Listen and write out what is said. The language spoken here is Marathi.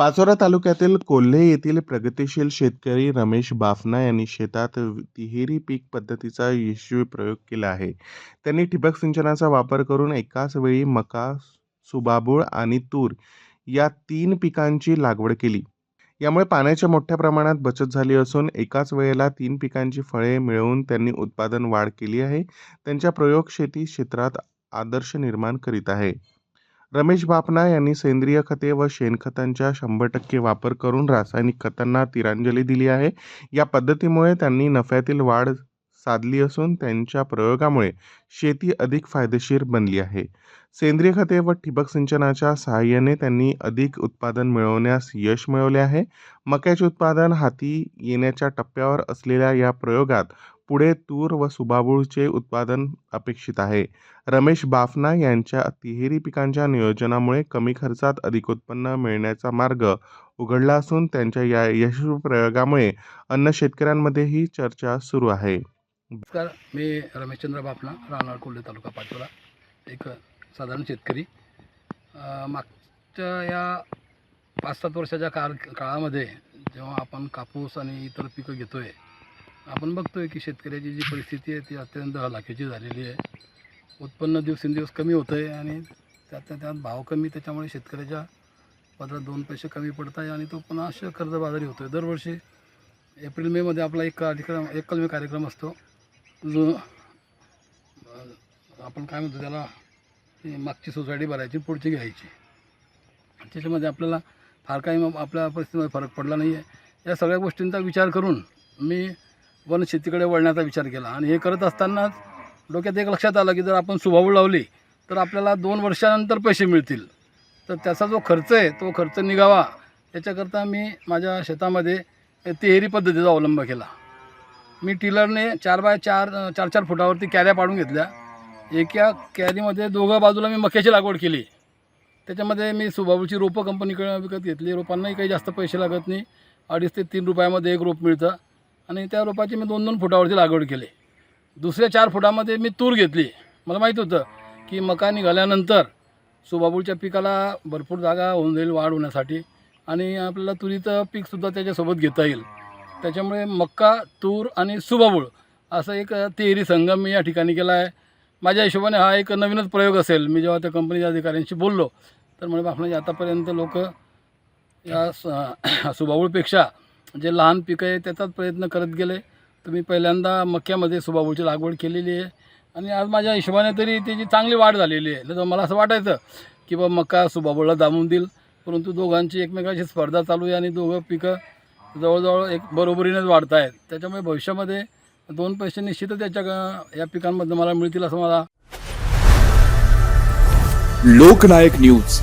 पाचोरा तालुक्यातील कोल्हे येथील प्रगतीशील शेतकरी रमेश बाफना यांनी शेतात तिहेरी पीक पद्धतीचा यशस्वी प्रयोग केला आहे. त्यांनी ठिबक सिंचनाचा वापर करून एकाच वेळी मका सुबाबूळ आणि तूर या तीन पिकांची लागवड केली. यामुळे पाण्याच्या मोठ्या प्रमाणात बचत झाली असून एकाच वेळेला तीन पिकांची फळे मिळवून त्यांनी उत्पादन वाढ केली आहे. त्यांच्या प्रयोग शेती क्षेत्रात आदर्श निर्माण करीत आहे. रमेश बापना यांनी सेंद्रिय खते व शेणखतांच्या शंभर टक्के वापर करून रासायनिक खतांना तिरांजली दिली आहे. या पद्धतीमुळे त्यांनी नफ्यातील वाढ साधली असून त्यांच्या प्रयोगामुळे शेती अधिक फायदेशीर बनली आहे. सेंद्रिय खते व ठिबक सिंचनाच्या सहाय्याने त्यांनी अधिक उत्पादन मिळवण्यास यश मिळवले आहे. मक्याचे उत्पादन हाती येण्याच्या टप्प्यावर असलेल्या या प्रयोगात पुढे तूर व सुबाबूळचे उत्पादन अपेक्षित आहे. रमेश बाफना यांच्या तिहेरी पिकांच्या नियोजनामुळे कमी खर्चात अधिक उत्पन्न मिळण्याचा मार्ग उघडला असून त्यांच्या या यशस्वी प्रयोगामुळे अन्न शेतकऱ्यांमध्येही चर्चा सुरू आहे. नमस्कार मी रमेशचंद्र बापना राहणार कोल्हे तालुका पाचोरा एक साधारण शेतकरी. मागच्या या पाच सात वर्षाच्या काळ काळामध्ये जेव्हा आपण कापूस आणि इतर पिकं घेतो आहे आपण बघतो आहे की शेतकऱ्याची जी परिस्थिती आहे ती अत्यंत हलाखीची झालेली आहे. उत्पन्न दिवसेंदिवस कमी होतं आहे आणि त्यात त्यात भाव कमी त्याच्यामुळे शेतकऱ्याच्या पदरात दोन पैसे कमी पडत आहे आणि तो पुन्हा अशा कर्जबाजारी होतो आहे दरवर्षी एप्रिल मेमध्ये आपला एक कार्यक्रम एक कलमी कार्यक्रम असतो. जो आपण काय म्हणतो त्याला मागची सोसायटी भरायची पुढची घ्यायची. त्याच्यामध्ये आपल्याला फार काही मग आपल्या परिस्थितीमध्ये फरक पडला नाही आहे या सगळ्या गोष्टींचा विचार करून मी वन शेतीकडे वळण्याचा विचार केला. आणि हे करत असतानाच डोक्यात एक लक्षात आलं की जर आपण सुभाऊ लावली तर आपल्याला दोन वर्षानंतर पैसे मिळतील. तर त्याचा जो खर्च आहे तो खर्च निघावा. याच्याकरता मी माझ्या शेतामध्ये तिहेरी पद्धतीचा अवलंब केला. मी टिलरने चार बाय चार चार चार फुटावरती कॅऱ्या पाडून घेतल्या. एका कॅरीमध्ये दोघं बाजूला मी मक्याची लागवड केली. त्याच्यामध्ये मी सुबाबूची रोपं कंपनीकडे विकत घेतली. रोपांनाही काही जास्त पैसे लागत नाही. अडीच ते तीन रुपयामध्ये एक रोप मिळतं. आणि त्या रोपाची मी दोन दोन फुटावरती लागवड केली. दुसऱ्या चार फुटामध्ये मी तूर घेतली. मला माहीत होतं की मका निघाल्यानंतर सुबाबूच्या पिकाला भरपूर जागा होऊन जाईल वाढ होण्यासाठी. आणि आपल्याला तुरीचं पीकसुद्धा त्याच्यासोबत घेता येईल. त्याच्यामुळे मक्का तूर आणि सुबाबूळ असं एक तिहेरी संगम मी या ठिकाणी केला आहे. माझ्या हिशोबाने हा एक नवीनच प्रयोग असेल. मी जेव्हा त्या कंपनीच्या अधिकाऱ्यांशी बोललो तर म्हणे बापणाजी आतापर्यंत लोक या स सुबाबूळपेक्षा जे लहान पिकं आहे त्याचाच प्रयत्न करत गेले. तुम्ही पहिल्यांदा मक्यामध्ये सुबाबूळची लागवड केलेली आहे. आणि आज माझ्या हिशोबाने तरी त्याची चांगली वाढ झालेली आहे. तर मला असं वाटायचं की बा मका सुबाबूळला दामून देईल. परंतु दोघांची एकमेकाची स्पर्धा चालू आहे आणि दोघं पिकं जवळजवळ एक बरोबरीनेच वाढत आहेत. त्याच्यामुळे भविष्यामध्ये दोन पैसे निश्चितच याच्या या पिकांमध्ये मला मिळतील असं मला लोकनायक न्यूज.